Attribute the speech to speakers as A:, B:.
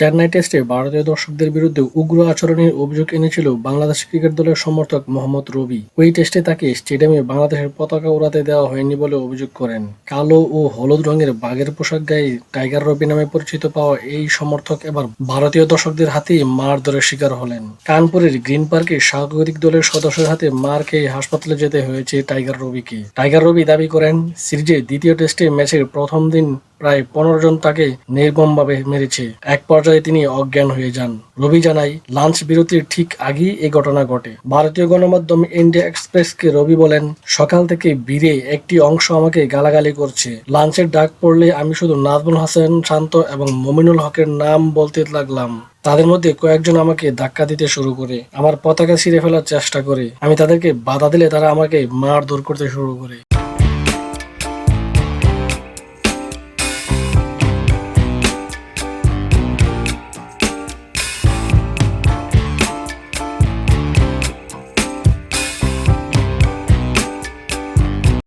A: চেন্নাই টেস্টে ভারতীয় দর্শকদের বিরুদ্ধে উগ্র আচরণের অভিযোগ এনেছিল বাংলাদেশ ক্রিকেট দলের সমর্থক মোহাম্মদ রবি। ওই টেস্টে তাকে স্টেডিয়ামে বাংলাদেশের পতাকা উড়াতে দেওয়া হয়নি বলে অভিযোগ করেন। কালো ও হলুদ রঙের বাঘের পোশাক গায়ে টাইগার রবি নামে পরিচিত পাওয়া এই সমর্থক এবার ভারতীয় দর্শকদের হাতে মারধরের শিকার হলেন। কানপুরের গ্রিন পার্কে স্বাগতিক দলের সদস্যের হাতে মার খেয়ে হাসপাতালে যেতে হয়েছে টাইগার রবিকে। টাইগার রবি দাবি করেন সিরিজের দ্বিতীয় টেস্টে ম্যাচের প্রথম দিন প্রায় পনেরো জন তাকে নির্মমভাবে মেরেছে। এক পর্যায়ে তিনি অজ্ঞান হয়ে যান। রবি জানায়, লাঞ্চ বিরতির ঠিক আগেই এই ঘটনা ঘটে। ভারতীয় গণমাধ্যম ইন্ডিয়া এক্সপ্রেসকে রবি বলেন, সকাল থেকে বীরে একটি অংশ আমাকে গালাগালি করছে। লাঞ্চের ডাক পড়লে আমি শুধু নাজমুল হাসান শান্ত এবং মমিনুল হকের নাম বলতে লাগলাম। তাদের মধ্যে কয়েকজন আমাকে ধাক্কা দিতে শুরু করে, আমার পতাকা ছিঁড়ে ফেলার চেষ্টা করে। আমি তাদেরকে বাধা দিলে তারা আমাকে মার মারধর করতে শুরু করে।